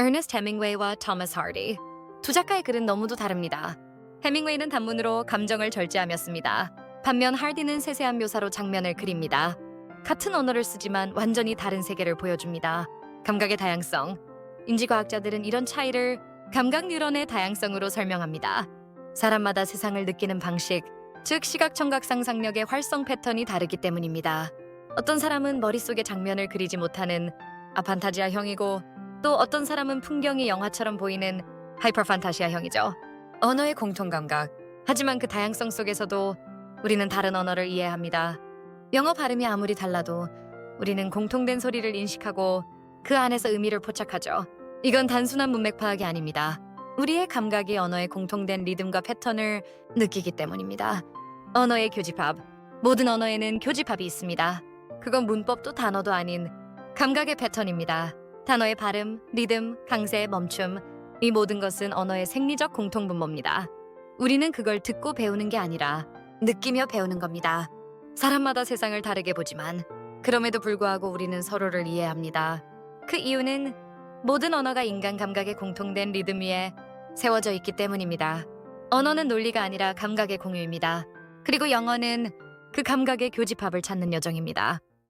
에너스트 헤밍웨이와 토마스 하디. 두 작가의 글은 너무도 다릅니다. 헤밍웨이는 단문으로 감정을 절제하며 씁니다. 반면 하디는 세세한 묘사로 장면을 그립니다. 같은 언어를 쓰지만 완전히 다른 세계를 보여줍니다. 감각의 다양성. 인지과학자들은 이런 차이를 감각 뉴런의 다양성으로 설명합니다. 사람마다 세상을 느끼는 방식, 즉 시각 청각 상상력의 활성 패턴이 다르기 때문입니다. 어떤 사람은 머릿속에 장면을 그리지 못하는 아판타지아형이고 또 어떤 사람은 풍경이 영화처럼 보이는 하이퍼 판타시아형이죠. 언어의 공통 감각. 하지만 그 다양성 속에서도 우리는 다른 언어를 이해합니다. 영어 발음이 아무리 달라도 우리는 공통된 소리를 인식하고 그 안에서 의미를 포착하죠. 이건 단순한 문맥 파악이 아닙니다. 우리의 감각이 언어의 공통된 리듬과 패턴을 느끼기 때문입니다. 언어의 교집합. 모든 언어에는 교집합이 있습니다. 그건 문법도 단어도 아닌 감각의 패턴입니다. 단어의 발음, 리듬, 강세, 멈춤. 이 모든 것은 언어의 생리적 공통분모입니다. 우리는 그걸 듣고 배우는 게 아니라 느끼며 배우는 겁니다. 사람마다 세상을 다르게 보지만 그럼에도 불구하고 우리는 서로를 이해합니다. 그 이유는 모든 언어가 인간 감각의 공통된 리듬 위에 세워져 있기 때문입니다. 언어는 논리가 아니라 감각의 공유입니다. 그리고 영어는 그 감각의 교집합을 찾는 여정입니다.